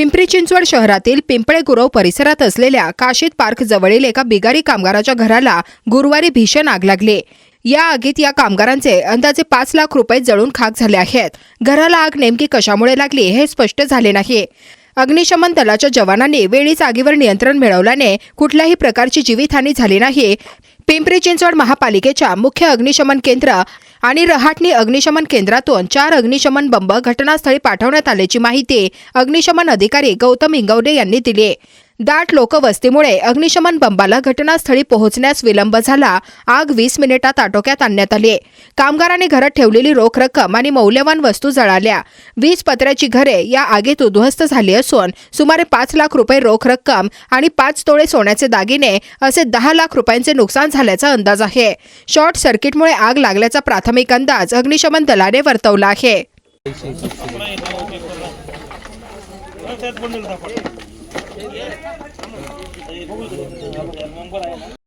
पिंपरी चिंचवड शहरातील पिंपळे गुरव परिसरात असलेल्या काशीद पार्क जवळील एका बिगारी कामगाराच्या घराला गुरुवारी भीषण आग लागली. या आगीत या कामगारांचे अंदाजे पाच लाख रुपये जळून खाक झाले आहेत. घराला आग नेमकी कशामुळे लागली हे स्पष्ट झाले नाही. अग्निशमन दलाच्या जवानांनी वेळीच आगीवर नियंत्रण मिळवल्याने कुठल्याही प्रकारची जीवितहानी झाली नाही. पिंपरी चिंचवड महापालिकेच्या मुख्य अग्निशमन केंद्र आणि रहाटणी अग्निशमन केंद्रातून चार अग्निशमन बंब घटनास्थळी पाठवण्यात आल्याची माहिती अग्निशमन अधिकारी गौतम इंगवडे यांनी दिली दाट लोकवस्तीमुळे अग्निशमन बंबाला घटनास्थळी पोहोचण्यास विलंब झाला. आग वीस मिनिटात आटोक्यात आणण्यात आली कामगारांनी घरात ठेवलेली रोख रक्कम आणि मौल्यवान वस्तू जळाल्या. वीज पत्र्याची घरे या आगीत उद्ध्वस्त झाली असून सुमारे पाच लाख रुपये रोख रक्कम आणि पाच तोळे सोन्याचे दागिने असे दहा लाख रुपयांचे नुकसान झाल्याचा अंदाज आहे. शॉर्ट सर्किटमुळे आग लागल्याचा प्राथमिक अंदाज अग्निशमन दलाने वर्तवला आहे. 你看看他们你你过来